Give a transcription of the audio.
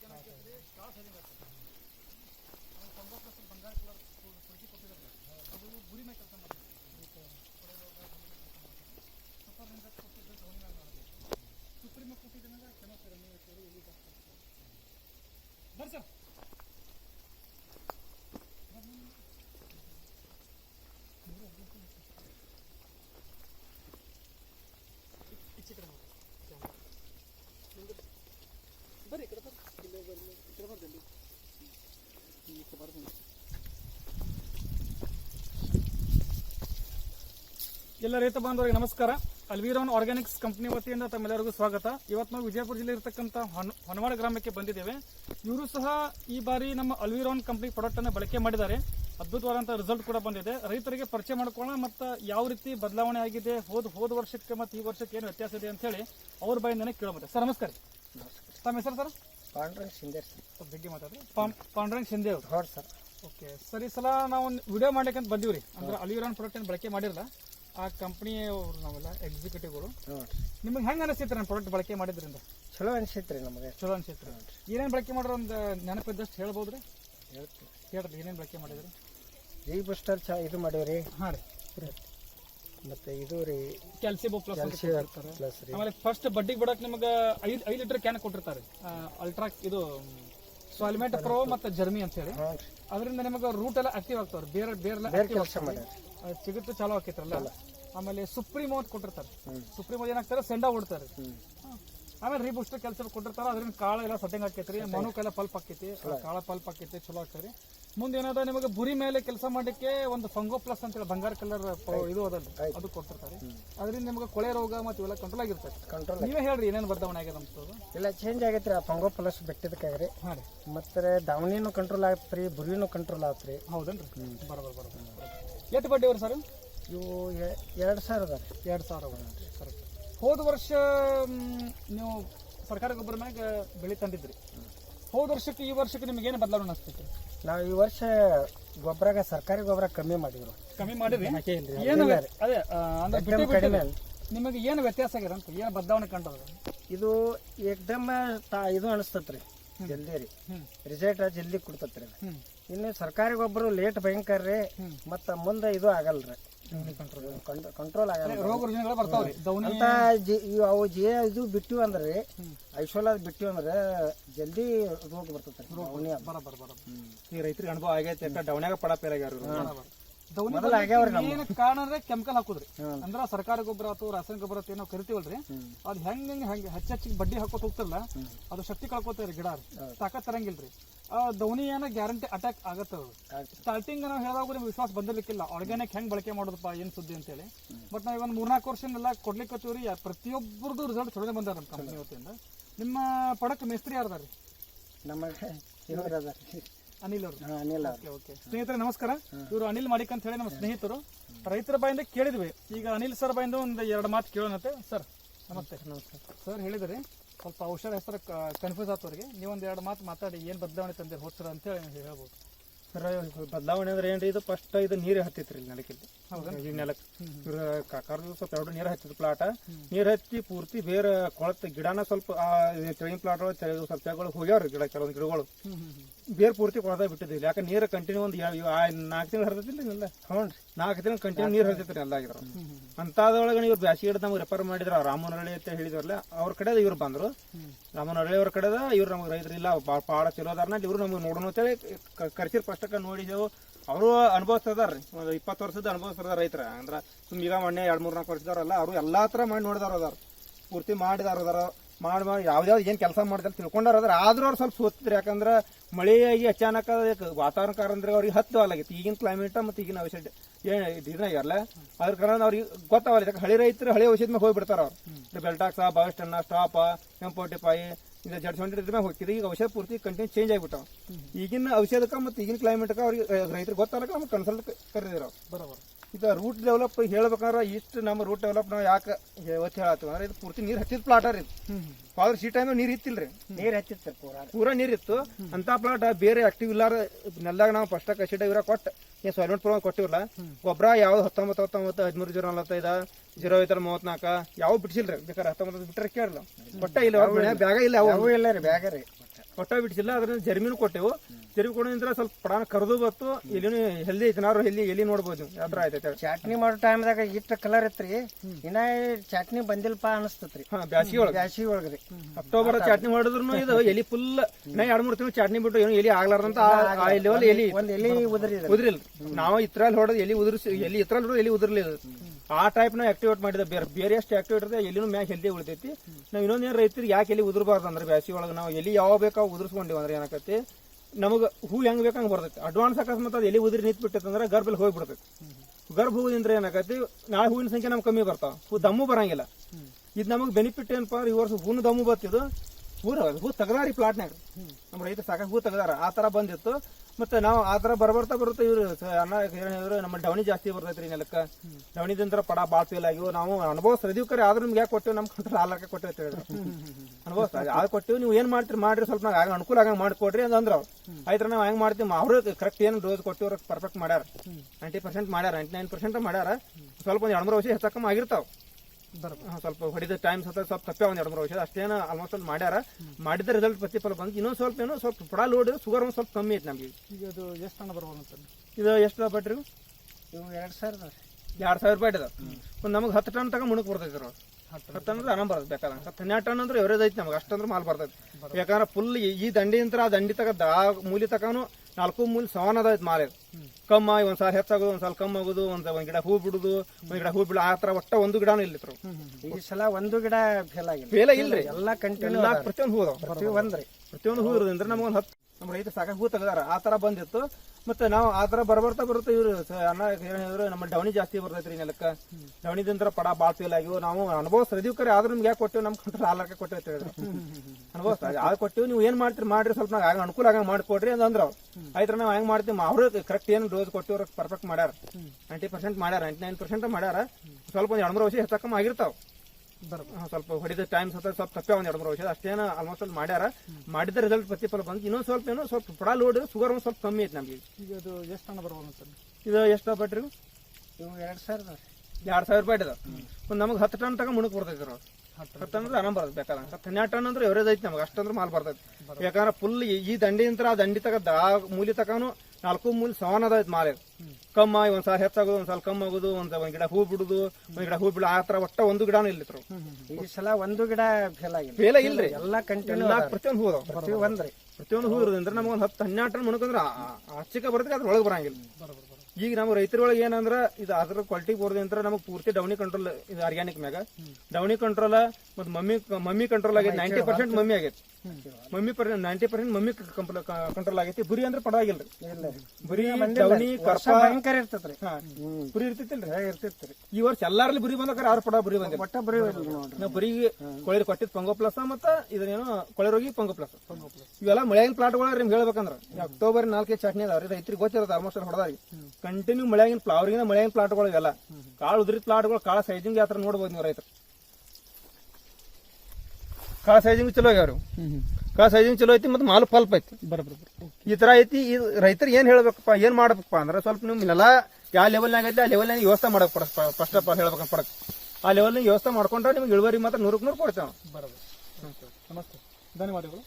ಅದಕ್ಕೆ ಏನಾಗ್ತೈತ್ರಿ ಕಾಳು ಸರಿಯಾಗಿ ಆಗ್ತದೆ ನಾವು ತೊಂಬತ್ತು ಬಂಗಾರ ಕಲರ್ ಕೊಟ್ಟಿದ್ದಾರೆ ಅದು ಗುರಿ ಮೇಲೆ ಸಫರ್ನಿಂದ ಕೊಟ್ಟಿದ್ದು ಧೋನಿ ಮೇಲೆ ಮಾಡಬೇಕು ಸುಪ್ರೀಮ್ ಕೊಟ್ಟಿದ್ದಾನಾಗ ಕ್ಷಮಿಸ್ತಾರೆ ನೀವು ಇಟ್ಟರು ಇಲ್ಲಿ ಬರ್ರಿ ಸರ್ ಈಚೆ ಕಡೆ ನೋಡಿ ಕ್ಯಾಮ್ರಾ ಬರ್ರಿ ಈ ಕಡೆ ಬರ್ರಿ ಇಲ್ಲೇ ಬರ್ರಿ ಈ ಕಡೆ ಬರ್ರಿ ಜಲ್ದಿ ಈ ಕಡೆ ಬರ್ರಿ ಎಲ್ಲ ರೈತ ಬಾಂಧವರಿಗೆ ನಮಸ್ಕಾರ. ಅಲ್ವಿರಾನ್ ಆರ್ಗ್ಯಾನಿಕ್ಸ್ ಕಂಪನಿ ವತಿಯಿಂದ ತಮ್ಮೆಲ್ಲರಿಗೂ ಸ್ವಾಗತ. ಇವತ್ತು ನಾವು ವಿಜಯಪುರ ಜಿಲ್ಲೆ ಇರತಕ್ಕಂಥ ಹೊನ್ ಹೊನವಾಡ ಗ್ರಾಮಕ್ಕೆ ಬಂದಿದ್ದೇವೆ. ಇವರು ಸಹ ಈ ಬಾರಿ ನಮ್ಮ ಅಲ್ವಿರಾನ್ ಕಂಪ್ನಿ ಪ್ರಾಡಕ್ಟ್ ಅನ್ನು ಬಳಕೆ ಮಾಡಿದ್ದಾರೆ. ಅದ್ಭುತವಾದಂಥ ರಿಸಲ್ಟ್ ಕೂಡ ಬಂದಿದೆ. ರೈತರಿಗೆ ಪರಿಚಯ ಮಾಡ್ಕೊಳ್ಳೋಣ ಮತ್ತು ಯಾವ ರೀತಿ ಬದಲಾವಣೆ ಆಗಿದೆ ಹೋದ ಹೋದ ವರ್ಷಕ್ಕೆ ಮತ್ತು ಈ ವರ್ಷಕ್ಕೆ ಏನು ವ್ಯತ್ಯಾಸ ಇದೆ ಅಂತ ಹೇಳಿ ಅವ್ರ ಬಾಯಿಂದನೇ ಕೇಳಬಹುದು ಸರ್ ನಮಸ್ಕಾರ ತಮ್ಮ ಹೆಸರು ಸರ್? ಪಾಂಡ್ರಂಗ್ ಶಿಂದೆ ಸರ್. ಬಗ್ಗೆ ಮಾತಾಡ್ರಿ. ಪಾಂ ಪಾಂಡ್ರಂಗ್ ಶಿಂದೆ ಅವರು. ಹೌದು ಸರ್. ಓಕೆ ಸರಿ ಈ ಸಲ ನಾವು ಒಂದು ವಿಡಿಯೋ ಮಾಡ್ಲಿಕ್ಕೆ ಅಂತ ಬಂದೀವ್ರಿ. ಅಂದ್ರೆ ಅಲಿವಿರಾನ್ ಪ್ರಾಡಕ್ಟ್ ಏನು ಬಳಕೆ ಮಾಡಿರಲ್ಲ. ಆ ಕಂಪ್ನಿ ಅವರು ನಾವೆಲ್ಲ ಎಕ್ಸಿಕ್ಯೂಟಿವ್ಗಳು ನಿಮಗೆ ಹೆಂಗೆ ಅನಿಸ್ತೈತೆ ನನ್ನ ಪ್ರಾಡಕ್ಟ್ ಬಳಕೆ ಮಾಡಿದ್ರಿಂದ? ಚಲೋ ಅನಿಸ್ತೈತ್ರಿ ನಮಗೆ. ಚಲೋ ಅನಿಸ್ತೈತ್ರಿ ಏನೇನು ಬಳಕೆ ಮಾಡೋರು ಒಂದು ನೆನಪಿದ್ದಷ್ಟು ಹೇಳ್ಬೋದ್ರಿ? ಹೇಳ್ತೀವಿ ಹೇಳ್ರಿ ಏನೇನು ಬಳಕೆ ಮಾಡಿದ್ರಿ? ಈ ಬೂಸ್ಟರ್ ಚಾ ಇದು ಮಾಡೀವ್ರಿ ಹಾಂ ರೀ. ಮತ್ತೆ ಇದು ರೀ. ಕ್ಯಾಲ್ಸಿಯಂ ಪ್ಲಸ್ ರೀ. ಆಮೇಲೆ ಫಸ್ಟ್ ಬಡ್ಡಿ ಬಿಡಕ್ಕೆ ನಿಮಗೆ ಐದು ಐದು ಲೀಟರ್ ಕ್ಯಾನ್ ಕೊಟ್ಟಿರ್ತಾರೆ. ಅಲ್ಟ್ರಾ ಇದು ಸಾಲ್ಮೆಟ್ ಪ್ರೋ ಮತ್ತು ಜರ್ಮಿ ಅಂತ ಹೇಳಿ. ಅದರಿಂದ ನಿಮಗೆ ರೂಟ್ ಎಲ್ಲ ಆಕ್ಟಿವ್ ಆಗ್ತಾವ್ರಿ. ಬೇರೆ ಬೇರೆ ಬೇರೆ ಕೆಲಸ. ಮಾಡ್ಯಾರ ಚಾಲು ಆಕೈತ್ರಲ್ಲ ಆಮೇಲೆ ಸುಪ್ರೀಮೋ ಅಂತ ಕೊಟ್ಟಿರ್ತಾರೆ. ಸುಪ್ರೀಮ್ ಏನಾಗ್ತಾರೆ? ಸೆಂಡ ಓಡ್ತಾರೆ. ಹ್ಞೂ ಆಮೇಲೆ ರೀಬೂಸ್ಟರ್ ಕೆಲಸ ಕೊಟ್ಟಿರ್ತಾರ ಅದ್ರಿಂದ ಕಾಳ ಎಲ್ಲ ಸೆಟ್ಟಿಂಗ್ ಹಾಕೈತ್ರಿ. ಮನುಕೆಲ್ಲ ಪಲ್ಪ್ ಹಾಕೈತಿ. ಕಾಳ ಪಲ್ಪ್ ಹಾಕೈತಿ ಚಲೋ ಆಗ್ತದೆ ಮುಂದೆ ಏನಾದ ನಿಮಗೆ ಬುರಿ ಮೇಲೆ ಕೆಲಸ ಮಾಡಲಿಕ್ಕೆ ಒಂದು ಫಂಗೋ ಪ್ಲಸ್ ಅಂತ ಹೇಳಿ ಬಂಗಾರ ಕಲರ್ ಇದು ಅದಲ್ಲ ಅದು ಕೊಟ್ಟಿರ್ತಾರೆ. ಅದರಿಂದ ನಿಮಗೆ ಕೊಳೆ ರೋಗ ಮತ್ತು ಇವೆಲ್ಲ ಕಂಟ್ರೋಲ್ ಆಗಿರ್ತದೆ. ಕಂಟ್ರೋಲ್ ನೀವೇ ಹೇಳ್ರಿ ಏನೇನು ಬದಲಾವಣೆ ಆಗ್ಯದ ಅನ್ಸ್ತದ ಇಲ್ಲ ಚೇಂಜ್ ಆಗೈತ್ರಿ. ಆ ಫಂಗೋ ಪ್ಲಸ್ ಬಿಟ್ಟಿದ್ದಕ್ಕಾಗ್ರಿ. ಮತ್ತೆ ದಾವಣಿನೂ ಕಂಟ್ರೋಲ್ ಆಗತ್ರಿ ಬುರಿನೂ ಕಂಟ್ರೋಲ್ ಆಗತ್ರಿ. ಹೌದೇನ್ರಿ? ಬರೋಬರ್ ಬರೋಬರ್. ಎಷ್ಟು ಬಡ್ಡಿ ಅವ್ರಿ ಸರ್? ಇವು ಎರಡು ಸಾವಿರ ಅದ ರೀ ಎರಡು ಸಾವಿರ ಕರೆಕ್ಟ್ ಹೋದ ವರ್ಷ ನೀವು ಸರ್ಕಾರ ಗೊಬ್ಬರ ಮ್ಯಾಗ ಬೆಳೆ ತಂದಿದ್ರಿ. ಹೋದ ವರ್ಷಕ್ಕೆ ಈ ವರ್ಷಕ್ಕೆ ನಿಮ್ಗೆ ಏನು ಬದಲಾವಣೆ ಅನಿಸ್ತೈತಿ ನಾವು ಈ ವರ್ಷ ಗೊಬ್ಬರಾಗ ಸರ್ಕಾರಿ ಗೊಬ್ಬರ ಕಮ್ಮಿ ಮಾಡಿದ್ರು. ಕಮ್ಮಿ ಮಾಡಿದ್ರಿ? ಏನು ಅದೇ ಅಂದ್ರೆ ಬಿಟ್ಟೇ ಏಕದಮ್ ಕಡಿಮೆ ನಿಮಗೆ ಏನು ವ್ಯತ್ಯಾಸ ಆಗ್ಯದ ಅಂತ ಏನು ಬದಲಾವಣೆ ಕಂಡದ ಇದು ಏಕ್ದಮ್ ತಾ ಇದು ಅನಿಸ್ತತ್ರಿ. ಜಲ್ದಿ ರೀ. ರಿಸಲ್ಟ್ ಜಲ್ದಿ ಕೊಡ್ತತ್ರಿ. ಇನ್ನು ಸರ್ಕಾರಿ ಗೊಬ್ಬರ ಲೇಟ್ ಭಯಂಕರ ರೀ. ಮತ್ತ ಮುಂದೆ ಇದು ಆಗಲ್ರಿ ಕಂಟ್ರೋಲ್ ಆಗಲ್ಲ ರೋಗ ರುಜಿನಗಳು ಬರ್ತಾವ್ರಿ ಅಂತ ಜಿ- ಇವು ಅವು ಜಿ ಇದು ಬಿಟ್ಟಿವಿ ಅಂದ್ರೆ ರೀ ಐಸೋಲ ಬಿಟ್ಟಿವಿ ಅಂದ್ರೆ ಜಲ್ದಿ ರೋಗ ಬರ್ತದೆ ಈ ರೈತರಿಗೆ ಅನುಭವ ಆಗೈತೆ ಅಂತ ಡೌನ್ಯಾಗ ಪಡ ಪೇಲ್ ಆಗ್ಯಾರ ಕಾರಣ ಅಂದ್ರೆ ಕೆಮಿಕಲ್ ಹಾಕುದ್ರಿ. ಅಂದ್ರ ಸರ್ಕಾರಿ ಗೊಬ್ಬರ ಅಥವಾ ರಾಸಾಯನಿಕ ಗೊಬ್ಬರ ಏನೋ ಕರಿತೀವಲ್ರಿ. ಅದ್ ಹೆಂಗ್ ಹೆಂಗ್ ಹೆಚ್ಚ್ ಹೆಚ್ಚಿಗೆ ಬಡ್ಡಿ ಹಾಕೋತ ಹೋಗ್ತಿರಲ್ಲ ಅದು ಶಕ್ತಿ ಕಳ್ಕೊತಾರ ಗಿಡ. ತಾಕತ್ ತರಂಗಿಲ್ರಿ. ದೌನಿ ಏನ ಗ್ಯಾರಂಟಿ ಅಟ್ಯಾಕ್ ಆಗತ್ತ ಸ್ಟಾರ್ಟಿಂಗ್ ನಾವು ಹೇಳಿದಾಗ ನಿಮ್ಗೆ ವಿಶ್ವಾಸ ಬಂದಿರ್ಲಿಕ್ಕಿಲ್ಲ. ಆರ್ಗ್ಯಾನಿಕ್ ಹೆಂಗ್ ಬಳಕೆ ಮಾಡೋದಪ್ಪ ಏನ್ ಸುದ್ದಿ ಅಂತೇಳಿ. ಬಟ್ ನಾವು ಒಂದು ಮೂರ್ನಾಲ್ಕು ವರ್ಷನೆಲ್ಲ ಕೊಡ್ಲಿಕ್ಕೆ ಯಾ ಪ್ರತಿಯೊಬ್ಬರದು ರಿಸಲ್ಟ್ ಸೊಳ್ಳೆ ಬಂದಾರ ನಮ್ಮ ಕಂಪನಿ ವತಿಯಿಂದ. ನಿಮ್ಮ ಪಡಕ್ ಮೇಸ್ತ್ರಿ ಯಾರ್ದಾರಿ? ನಮಗೆ ಅನಿಲ್ ಅವರು. ಅನಿಲ್ ಓಕೆ ಓಕೆ ಸ್ನೇಹಿತರೆ ನಮಸ್ಕಾರ. ಇವರು ಅನಿಲ್ ಮಾಡಿಕ್ ಅಂತ ಹೇಳಿ ನಮ್ಮ ಸ್ನೇಹಿತರು. ರೈತರ ಬಾಯಿಂದ ಕೇಳಿದ್ವಿ. ಈಗ ಅನಿಲ್ ಸರ್ ಬಾಯಿಂದ ಒಂದು ಎರಡು ಮಾತು ಕೇಳೋಣತೆ. ಸರ್ ನಮಸ್ತೆ. ಸರ್ ಹೇಳಿದ್ರಿ. ಸ್ವಲ್ಪ ಔಷಧ ಹೆಸರು ಕನ್ಫ್ಯೂಸ್ ಆತವ್ರಿಗೆ ನೀವೊಂದು ಎರಡು ಮಾತು ಮಾತಾಡಿ ಏನು ಬದಲಾವಣೆ ತಂದೆ ಹೋಗ್ತಾರೆ ಅಂತ ಹೇಳಿ ನೀವು ಹೇಳ್ಬೋದು. ಸರ್ ಬದಲಾವಣೆ ಅಂದ್ರೆ ಏನ್ರಿ ಇದು ಫಸ್ಟ್ ಇದು ನೀರು ಹತ್ತಿತ್ರಿ ಇಲ್ಲಿ ನೆಲಕ್ಕೆ ಈ ನೆಲಕ್ಕೆ ಇವ್ರ ಕಾಕಾರ್ದು ಸ್ವಲ್ಪ ಎರಡು ನೀರು ಹತ್ತಿತ್ತು ಪ್ಲಾಟ ನೀರು ಹತ್ತಿ ಪೂರ್ತಿ ಬೇರೆ ಕೊಳತ ಗಿಡನ ಸ್ವಲ್ಪ ಆ ತೆಳಿನ ಪ್ಲಾಟ್ ಸ್ವಲ್ಪ ತೆಗಳು ಹೋಗ್ಯಾವ್ರಿ ಗಿಡ ಕೆಲವೊಂದು ಗಿಡಗಳು. ಬೇರೆ ಪೂರ್ತಿ ಕೊಳದ ಬಿಟ್ಟಿದ್ದಿಲ್ಲ ಯಾಕೆ ನೀರು ಕಂಟಿನ್ಯೂ ಒಂದು ನಾಲ್ಕು ತಿಂಗಳು ಹರಿದಿಲ್ಲ ಇಲ್ಲ ಹ್ಞೂ ನಾಲ್ಕು ತಿಂಗಳು ಕಂಟಿನ್ಯೂ ನೀರು ಹರಿತೈತ್ರಿ ಎಲ್ಲ ಅಂತಾದೊಳಗೆ ಇವ್ರು ಬ್ಯಾಸಿಗೆ ಗಿಡ ನಮ್ಗೆ ರೆಫರ್ ಮಾಡಿದ್ರ ರಾಮನಹಳ್ಳಿ ಅಂತ ಹೇಳಿದ್ರಲ್ಲ, ಅವ್ರ ಕಡೆದ ಇವ್ರು ಬಂದ್ರು. ರಾಮನಹಳ್ಳಿ ಅವ್ರ ಕಡೆದ ಇವ್ರು ನಮ್ಗೆ ರೈತರು ಇಲ್ಲ ಬಾಳ ಭಾಳ ಚಲೋ ಅದಾರ ಇವ್ರು ನಮ್ಗೆ ನೋಡೋಣ ಅಂತೇಳಿ ಕರ್ಸಿರ್ ಫಸ್ಟಕ್ಕ ನೋಡಿದೆವು ಅವರು ಅನುಭವಿಸ್ತದಾರ್ರಿ ಒಂದು ಇಪ್ಪತ್ತು ವರ್ಷದ ಅನುಭವಿಸ್ತದ ರೈತರ. ಅಂದ್ರೆ ಸುಮ್ಮ ಈಗ ಮೊನ್ನೆ ಎರಡು ಮೂರು ನಾಲ್ಕು ವರ್ಷದವ್ರಲ್ಲ, ಅವರು ಎಲ್ಲಾ ತರ ಮಾಡಿ ನೋಡಿದಾರ ಅದಾರ. ಪೂರ್ತಿ ಮಾಡಿದಾರ ಅದಾರ. ಮಾಡಿ ಮಾಡಿ ಯಾವ್ದಾವ್ದು ಏನು ಕೆಲಸ ಮಾಡ್ತಾರೆ ತಿಳ್ಕೊಂಡಾರ ಅದ್ರ ಆದ್ರೂ ಅವ್ರು ಸ್ವಲ್ಪ ಸೋತಿದ್ರು. ಯಾಕಂದ್ರೆ ಮಳೆಯಾಗಿ ಅಚಾನಕ ವಾತಾವರಣ ಕಾರಣ ಅಂದ್ರೆ ಅವ್ರಿಗೆ ಹತ್ತು ಆಗೈತಿ ಈಗಿನ ಕ್ಲೈಮೇಟ ಮತ್ತೆ ಈಗಿನ ಔಷಧ ಏನು ಇದ್ರಾಗಲ್ಲ ಅದ್ರ ಕಾರಣ ಅವ್ರಿಗೆ ಗೊತ್ತಾವಲ್ಲ ಯಾಕೆ ಹಳೆ ರೈತರು ಹಳೆ ಔಷಧ ಮೇಲೆ ಹೋಗ್ಬಿಡ್ತಾರ ಅವ್ರು. ಬೆಲ್ಟಾಕ್ಸ ಬಾವಿಸ್ಟನ್ನ ಸ್ಟಾಪ ಎಂಪೋಟಿಪಾಯಿ ಇದು ಜಡ್ ಸೊಂಟಿ ಮೇಲೆ ಹೋಗ್ತಿದ್ರು ಈಗ ಔಷಧ ಪೂರ್ತಿ ಕಂಟಿನ್ಯೂ ಚೇಂಜ್ ಆಗಿಬಿಟ್ಟಾವ. ಈಗಿನ ಔಷಧಕ್ಕೆ ಮತ್ತೆ ಈಗಿನ ಕ್ಲೈಮೇಟ್ಗೆ ಅವ್ರಿಗೆ ರೈತರು ಗೊತ್ತಾಗಲ್ಲ. ನಮ್ಗೆ ಕನ್ಸಲ್ಟ್ ಕರೆದಿರ ಬರೋಬರ್. ಇದು ರೂಟ್ ಡೆವಲಪ್ ಹೇಳ್ಬೇಕಂದ್ರೆ ಇಷ್ಟು ನಮ್ಮ ರೂಟ್ ಡೆವಲಪ್ ನಾವು ಯಾಕೆ ಒತ್ತಿ ಹೇಳತ್ತೀವಿ? ಅಂದ್ರೆ ಇದು ಪೂರ್ತಿ ನೀರು ಹಚ್ಚಿದ ಪ್ಲಾಟ್ ರೀ ಫಾದರ್ ಸಿ ಟೈಮ್ ನೀರು ಇತ್ತಿಲ್ರಿ. ನೀರು ಹಚ್ಚಿತ್ತು ಪೂರಾ. ಪೂರಾ ಇತ್ತು. ಅಂತ ಪ್ಲಾಟ್ ಬೇರೆ ಆಕ್ಟಿವ್ ಇಲ್ಲಾರ ನೆಲ್ದಾಗ ನಾವು ಫಸ್ಟ್ ಕಸಿಡ ಇವ್ರ ಕೊಟ್ಟು. ಏನ್ ಸೈಲೆಂಟ್ ಪ್ರೋಗ್ರಾಮ್ ಕೊಟ್ಟಿವಲ್ಲ ಗೊಬ್ಬರ ಯಾವ್ದು ಹತ್ತೊಂಬತ್ತು ಹತ್ತೊಂಬತ್ತು ಹದಿಮೂರು ಜೀರೋ ನಲವತ್ತೈದ ಜೀರೋ ಐತರ ಮೂವತ್ನಾಲ್ಕ ಯಾವ ಬಿಡ್ಸಿಲ್ರಿ? ಬೇಕಾದ್ರೆ ಹತ್ತೊಂಬತ್ತು ಬಿಟ್ಟರೆ ಕೇಳಲ್ಲ. ಒಟ್ಟ ಇಲ್ಲ ಅವ್ರ ಬ್ಯಾಗ ಇಲ್ಲ ಅವು ಇಲ್ಲ ರೀ ಬ್ಯಾಗ ರೀ. ಒಟ್ಟ ಬಿಡಿಸಿಲ್ಲ ಅದ್ರ ಜರ್ಮಿನ್ ಕೊಟ್ಟೆವು. ಜರ್ಮಿ ಕೊಡೋದ್ರಿಂದ ಸ್ವಲ್ಪ ಪಡಾನ ಕರೆದು ಬತ್ತು ಎಲ್ಲಿನೂ ಹೆಲ್ದಿ ಐತಿ ನಾರು ಎಲ್ಲಿ ಎಲ್ಲಿ ನೋಡ್ಬೋದು ಅದ್ರ ಆಯ್ತೈತೆ ಚಟ್ನಿ ಮಾಡೋ ಟೈಮ್ದಾಗ ಇಷ್ಟ ಕಲರ್ ಇತ್ರಿ. ಇನ್ನ ಚಟ್ನಿ ಬಂದಿಲ್ಪ ಅನಸ್ತತ್ರಿ. ಹಾ ಬ್ಯಾಸಿಗೆ ಒಳಗೆ ಬ್ಯಾಸಿ ಒಳಗ್ರಿ ಅಕ್ಟೋಬರ್ ಚಟ್ನಿ ಮಾಡಿದ್ರು ಇದು ಎಲಿ ಫುಲ್ ನಾ ಎರಡ್ ಮೂರು ತಿಂಗಳು ಚಟ್ನಿ ಬಿಟ್ಟು ಏನು ಎಲಿ ಆಗ್ಲಾರ್ದಂತ ಆ- ಲೆವೆಲ್ ಎಲಿ. ಒಂದ್ ಎಲಿ ಉದ್ರಿ ಉದ್ರಿಲ್ಲ. ನಾವು ಇತ್ರಲ್ಲಿ ಹೊಡೆದು ಎಲ್ಲಿ ಉದುರಿಸಿ ಎಲ್ಲಿ ಇತ್ರಲ್ಲಿ ಹೊಡೆದು ಎಲ್ಲಿ ಉದುರ್ಲಿಲ್ಲ. ಆ ಟೈಪ್ ನಾವು ಆಕ್ಟಿವೇಟ್ ಮಾಡಿದ ಬೇರೆ ಬೇರೆ ಎಷ್ಟು ಆಕ್ಟಿವೇಟ್ ಇರ್ತದೆ ಎಲ್ಲಿನೂ ಮ್ಯಾಗ ಹೆಲ್ದಿ ಉಳಿತೈತಿ. ನಾವು ಇನ್ನೊಂದೇನು ರೈತರಿಗೆ ಯಾಕೆ ಎಲ್ಲಿ ಉದುರಬಾರ್ದು ಅಂದ್ರೆ ಬ್ಯಾಸಿ ಒಳಗೆ ನಾವು ಎಲ್ಲಿ ಯಾವ ಬೇಕಾ ಉದುರ್ಸ್ಕೊಂಡಿವಿ ಅಂದ್ರೆ ಏನಾಕತಿ ನಮಗೆ ಹೂ ಹೆಂಗ್ ಬೇಕಂಗ್ ಬರ್ತೈತಿ. ಅಡ್ವಾನ್ಸ್ ಅಕಸ್ಮಾತ್ ಅದು ಎಲ್ಲಿ ಉದುರಿ ನಿಂತ್ ಬಿಟ್ಟೈತೆ ಗರ್ಭಲ್ಲಿ ಹೋಗ್ಬಿಡ್ತೈತಿ. ಗರ್ಭ ಹೂವಿಂದ್ರೆ ಏನಾಕತಿ ನಾಳೆ ಹೂವಿನ ಸಂಖ್ಯೆ ನಮ್ಗೆ ಕಮ್ಮಿ ಬರ್ತಾವ. ಹೂ ದಮ್ಮು ಬರಂಗಿಲ್ಲ. ಇದು ನಮಗೆ ಬೆನಿಫಿಟ್ ಏನಪ್ಪ ಈ ವರ್ಷ ಹೂನು ದಮ್ಮು ಬರ್ತಿದ್ದು ಹೂ ಹೂ ತಗದಾರಿ ಪ್ಲಾಟ್ನಾಗ ನಮ್ಮ ರೈತ ಸಾಕಾಗಿ ಹೂ ತಗದಾರ. ಆ ತರ ಬಂದಿತ್ತು. ಮತ್ತೆ ನಾವು ಆ ತರ ಬರ್ಬರ್ತಾ ಬರುತ್ತೆ ಇವರು. ಅನ್ನ ಅಣ್ಣ ಏನ್ ಹೇಳಿದ್ರು ನಮ್ಮ ಡವಣಿ ಜಾಸ್ತಿ ಬರ್ತೈತ್ರಿ ನೆಲಕ್ಕ. ಡವಣಿದಂತರ ಪಡ ಭಾಳ ಫೇಲ್ ಆಗಿವು. ನಾವು ಅನುಭವ ಸದಿವ್ ಕರೆ ಆದ್ರೂ ನಿಮ್ಗೆ ಯಾಕೆ ಕೊಟ್ಟೇವೆ? ನಮ್ಮ ಕಂಟ್ರೋಲ್ ಹಾಲಕ್ಕೆ ಕೊಟ್ಟೇವೆ ಅಂತ ಹೇಳಿದ್ರು. ಅನುಭವ ಅದು ಕೊಟ್ಟಿವಿ? ನೀವು ಏನು ಮಾಡ್ತೀರಿ? ಮಾಡ್ರಿ ಸ್ವಲ್ಪ ನಾವು ಆಗ ಅನುಕೂಲ ಆಗ ಮಾಡ್ಕೊಡ್ರಿ ಅಂತ ಅವ ಆಯ್ತು ನಾವು ಹೆಂಗ್ ಮಾಡ್ತೀವಿ? ಅವರು ಕರೆಕ್ಟ್ ಏನು ಡೋಸ್ ಕೊಟ್ಟಿವ್ರ ಪರ್ಫೆಕ್ಟ್ ಮಾಡ್ಯಾರ. ನೈಂಟಿ ಪರ್ಸೆಂಟ್ ಮಾಡ್ಯಾರ ನೈಂಟಿ ನೈನ್ ಪರ್ಸೆಂಟ್ ಮಾಡ್ಯಾರ. ಸ್ವಲ್ಪ ಒಂದು ಎರಡು ಮೂರು ವರ್ಷ ಹೆಚ್ಚಕಮ್ಮ ಆಗಿರ್ತಾವ. ಹಾ, ಸ್ವಲ್ಪ ಹೊಡಿದ ಟೈಮ್ ಸತ ಸ್ವಲ್ಪ ತಪ್ಪೆ ಒಂದು ಎರಡು ಮೂರು ವರ್ಷ ಅಷ್ಟೇನ ಆಲ್ಮೋಸ್ಟ್ ಒಂದು ಮಾಡ್ಯಾರ. ಮಾಡಿದ ರಿಸಲ್ಟ್ ಪ್ರತಿಫಲ ಬಂದು ಇನ್ನೊಂದು ಸ್ವಲ್ಪ ಏನೋ ಸ್ವಲ್ಪ ಪುಡ ಲೋಡ್ ಶುಗರ್ ಒಂದು ಸ್ವಲ್ಪ ಕಮ್ಮಿ ಐತೆ ನಮಗೆ. ಈಗ ಅದು ಎಷ್ಟು ಹಣ ಬರ್ಬೋದು ಅಂತ ಇದು ಎಷ್ಟು ಬಟ್ರಿ ಇವು ಎರಡು ಸಾವಿರದ. ಎರಡು ಸಾವಿರ ರೂಪಾಯಿ ಇದ ಒಂದು ನಮಗೆ ಹತ್ತು ಟನ್ ತಗ ಮುಣಕ್ ಬರ್ತೈತೆ ಅವ್ರು ಹತ್ತು ಟನ್ ಅಂದ್ರೆ ಆರಾಮ್ ಬರ್ತದೆ ಬೇಕಾದ್ರೆ. ಹತ್ತು ಹನ್ನೆರಡು ಟನ್ ಅಂದ್ರೆ ಎವರೇಜ್ ಐತೆ ನಮ್ಗೆ. ಅಷ್ಟಂದ್ರೆ ಮಾಲ್ ಬರ್ತೈತಿ. ಯಾಕಂದ್ರೆ ಫುಲ್ ಈ ದಂಡಿ ಅಂತ ಆ ದಂಡಿ ತಗ ದಾ ಮೂಲಿ ತಕನು ನಾಲ್ಕು ಮೂಲಿ ಸಮಾನ ಅದ ಮಾಲ್ ಇದು. ಕಮ್ಮ ಒಂದ್ ಒಂದ್ಸಲ ಹೆಚ್ಚಾಗೋದು ಒಂದ್ ಕಮ್ಮ ಆಗೋದು ಒಂದ್ ಒಂದ್ ಗಿಡ ಹೂ ಬಿಡುದು ಒಂದ್ ಗಿಡ ಹೂ ಬಿಡುದು ಆ ತರ ಒಟ್ಟ ಒಂದು ಗಿಡನೂ ಇಲ್ಲಿತ್ರು ಈ ಸಲ ಒಂದು ಗಿಡ ಫೇಲ್ ಆಗಿಲ್ಲ. ಫೇಲ ಇಲ್ರಿ ಎಲ್ಲಾ ಕಂಟಿನ್ಯೂ ಪ್ರತಿಯೊಂದು ಹೂ ಅದಾವ. ಪ್ರತಿಯೊಂದು ಹೂ ಇರೋದ್ರಿಂದ ನಮ್ಗೊಂದು ಹತ್ತು ನಮ್ಮ ರೈತ ಸಾಕಾಗಿ ಹೂ ತೆಗದಾರ. ಆ ತರ ಬಂದಿತ್ತು. ಮತ್ತೆ ನಾವು ಆ ತರ ಬರ್ಬರ್ತಾ ಬರುತ್ತೆ ಇವ್ರು ಅನ್ನ ಹೇಳಿದ್ರು ನಮ್ಮ ಡವಣಿ ಜಾಸ್ತಿ ಬರ್ತೈತ್ರಿ ನೆಲಕ್ಕ. ಡವಣಿದಿಂದ ಪಡ ಬಾಳ್ ಫೇಲ್ ಆಗಿವು. ನಾವು ಅನುಭವ ಸರಿದೀವಿ ಕರೆ ಆದ್ರೂ ನಿಮ್ಗೆ ಯಾಕೆ ಕೊಟ್ಟಿವಿ? ನಮ್ಮ ಕಂಟ್ರೋಲ್ ಹಾಲಕ್ಕೆ ಕೊಟ್ಟಿವಿ ಅಂತ ಹೇಳಿದ್ರು ಅನುಭವ ಅದು ಕೊಟ್ಟಿವಿ. ನೀವು ಏನ್ ಮಾಡ್ತೀರಿ? ಮಾಡ್ರಿ ಸ್ವಲ್ಪ ನಾವು ಆಗ ಅನುಕೂಲ ಆಗ ಮಾಡ್ಕೊಡ್ರಿ ಅಂತ ಅಂದ್ರ ಆಯ್ತು ನಾವು ಹೆಂಗ್ ಮಾಡ್ತೀವಿ? ಅವ್ರು ಕರೆಕ್ಟ್ ಏನು ಡೋಸ್ ಕೊಟ್ಟಿವ್ರು ಪರ್ಫೆಕ್ಟ್ ಮಾಡ್ಯಾರ. ನೈಂಟಿ ಪರ್ಸೆಂಟ್ ಮಾಡ್ಯಾರ ನೈಂಟಿ ನೈನ್ ಪರ್ಸೆಂಟ್ ಮಾಡ್ಯಾರ. ಸ್ವಲ್ಪ ಒಂದು ಎರಡು ಮೂರು ವರ್ಷ ಹೆಚ್ಚಕಮ್ಮ ಆಗಿರ್ತಾವ. ಸ್ವಲ್ಪ ಹೊಡಿದ ಟೈಮ್ ಸತ ಸ್ವಲ್ಪ ತಪ್ಪೆ ಒಂದ್ ಎರಡು ಮೂರು ವರ್ಷ. ಅಷ್ಟೇನ ಆಲ್ಮೋಸ್ಟ್ ಅಲ್ಲಿ ಮಾಡ್ಯಾರ. ಮಾಡಿದ ರಿಸಲ್ಟ್ ಪ್ರತಿಫಲ ಬಂದ್ ಇನ್ನೊಂದ್ ಸ್ವಲ್ಪ ಏನೋ ಸ್ವಲ್ಪ ಪುಡ ಲೋಡ್ ಶುಗರ್ ಒಂದ್ ಸ್ವಲ್ಪ ಕಮ್ಮಿ ಐತಿ ನಮ್ಗೆ. ಈಗ ಅದು ಎಷ್ಟು ಹಣ ಬರ್ಬೋದು ಸರ್ ಇದು ಎಷ್ಟು ಬಟ್ರಿ ಇವು ಎರಡು ಸಾವಿರದ ಎರಡು ಸಾವಿರ ರೂಪಾಯಿ ಇದ ಒಂದು ನಮಗೆ ಹತ್ತು ಟನ್ ತಗ ಮುಣಕ್ ಬರ್ತೈತಿ ಅವ್ರು ಹತ್ತು ಟನ್ ಅಂದ್ರೆ ಆರಾಮ್ ಬರ್ತದೆ ಬೇಕಾದ್ರೆ. ಹತ್ತು ಹನ್ನೆರಡು ಟನ್ ಅಂದ್ರೆ ಎವರೇಜ್ ಐತಿ ನಮ್ಗೆ. ಅಷ್ಟಂದ್ರೆ ಮಾಲ್ ಬರ್ತೈತಿ. ಯಾಕಂದ್ರೆ ಫುಲ್ ಈ ದಂಡಿ ಅಂತ ಆ ದಂಡಿ ತಗ ಆ ಮೂಲಿ ತಕನು ನಾಲ್ಕು ಮೂಲ ಸಮಾನ ಅದ ಮಾಲೆ ಕಮ್ಮ ಒಂದ್ ಸಾಲ ಹೆಚ್ಚಾಗೋದು ಒಂದ್ ಸಾಲ ಕಮ್ಮ ಆಗೋದು ಒಂದ್ ಒಂದ್ ಗಿಡ ಹೂ ಬಿಡುದು ಒಂದ್ ಗಿಡ ಹೂ ಬಿಡು ಆತರ ತರ ಒಟ್ಟ ಒಂದು ಗಿಡನೂ ಇಲ್ಲಿತ್ರು ಈ ಸಲ ಒಂದು ಗಿಡ ಫೇಲ್ ಆಗಿಲ್ಲ. ಫೇಲ ಇಲ್ರಿ ಎಲ್ಲಾ ಕಂಟಿನ್ಯೂ ಪ್ರತಿಯೊಂದು ಹೂ ಪ್ರತಿಯೊಂದು ಹೂ ಇರೋದ್ರಿಂದ ನಮ್ಗೊಂದು ಹತ್ತು ಹನ್ನೆರಡು ಟನ್ ಮುಣಕಂದ್ರೆ ಆಚಿಕ ಬರ್ತದೆ ಅದ್ರ ಒಳಗೆ ಬರಂಗಿಲ್ಲ. ಈಗ ನಮ್ಮ ರೈತರೊಳಗೆ ಏನಂದ್ರ ಇದು ಅದ್ರ ಕ್ವಾಲಿಟಿ ಬರೋದಂತ್ರ ನಮಗೆ ಪೂರ್ತಿ ಡೌನಿ ಕಂಟ್ರೋಲ್ ಇದು ಆರ್ಗ್ಯಾನಿಕ್ ಮ್ಯಾಗ. ಡೌನಿ ಕಂಟ್ರೋಲ್ ಮತ್ತು ಮಮ್ಮಿ ಮಮ್ಮಿ ಕಂಟ್ರೋಲ್ ಆಗೈತಿ ನೈಂಟಿ ಪರ್ಸೆಂಟ್ ಮಮ್ಮಿ ಆಗೈತಿ. ಮಮ್ಮಿ ಪರ್ಸೆಂಟ್ ನೈಂಟಿ ಪರ್ಸೆಂಟ್ ಮಮ್ಮಿ ಕಂಟ್ರೋಲ್ ಆಗೈತಿ. ಬುರಿ ಅಂದ್ರೆ ಪಡವಾಗಿಲ್ರಿ ಬುರಿ ಡೌನಿ ಕರ್ಪ ಭಯಂಕರ ಇರ್ತೈತ್ರಿ. ಬುರಿ ಇರ್ತೈತಿ ಇರ್ತಿತ್ರಿ. ಈ ವರ್ಷ ಎಲ್ಲಾರಲ್ಲಿ ಬುರಿ ಬಂದಾಗ ಅವ್ರ ಪಡ ಬುರಿ ಬಂದ್ರೆ ಒಟ್ಟ ಬರೀ ನಾವು ಬುರಿ ಕೊಳೆರ್ ಕೊಟ್ಟಿದ್ ಪಂಗೋ ಪ್ಲಸ್ ಮತ್ತ ಇದನ್ನೇನು ಕೊಳೆರೋಗಿ ಪಂಗೋ ಪ್ಲಸ್ ಇವೆಲ್ಲ ಮಳೆಗಿನ ಪ್ಲಾಟ್ಗಳು ನಿಮ್ಗೆ ಹೇಳ್ಬೇಕಂದ್ರ. ಅಕ್ಟೋಬರ್ ನಾಲ್ಕೇ ಚಟ್ನಿ ಅದಾವ್ರಿ. ರೈತರಿಗೆ ಗೊತ್ತಿರೋದು ಆಲ್ಮೋಸ್ಟ್ ಹೊಡೆದಾರಿ. ಕಂಟಿನ್ಯೂ ಮಳೆಯಾಗಿನ ಫ್ಲವರಿಂಗ್ ಮಳೆಯಾಗಿನ ಪ್ಲಾಟ್ಗಳು ಇವೆಲ್ಲ. ಕಾಳು ಉದ್ರಿ ಪ್ಲಾಟ್ಗಳು ಕಾಳ ಸೈಜಿಂಗ್ ಯಾತ್ರ ನೋಡ್ಬೋದು ನೀವು ರೈತರು. ಕಾಳ ಸೈಜಿಂಗ್ ಚಲೋ ಆಗ್ಯಾವ್ರಿ. ಕಾಳ ಸೈಜಿಂಗ್ ಚಲೋ ಐತಿ ಮತ್ತೆ ಮಾಲು ಪಲ್ಪ್ ಐತಿ. ಬರಬರ ಈ ಥರ ಐತಿ ಈ ರೈತರು ಏನು ಹೇಳ್ಬೇಕಪ್ಪ ಏನು ಮಾಡ್ಬೇಕಪ್ಪ ಅಂದ್ರೆ ಸ್ವಲ್ಪ ನಿಮ್ಗೆಲ್ಲ ಯಾವ ಲೆವೆಲ್ನಾಗ ಐತಿ ಆ ಲೆವೆಲ್ನಾಗ ವ್ಯವಸ್ಥೆ ಮಾಡಕ್ ಫಸ್ಟ್ ಆಫ್ ಆಲ್ ಹೇಳ್ಬೇಕಂತ ಪಡಕ್ ಆ ಲೆವೆಲ್ನಾಗ ವ್ಯವಸ್ಥೆ ಮಾಡ್ಕೊಂಡ್ರೆ ನಿಮ್ಗೆ ಇಳುವರಿ ಮಾತ್ರ ನೂರಕ್ಕೆ ನೂರು ಕೊಡ್ತೇವೆ ಬರೋಬ್ಬರ ನಮಸ್ತೆ. ಧನ್ಯವಾದಗಳು.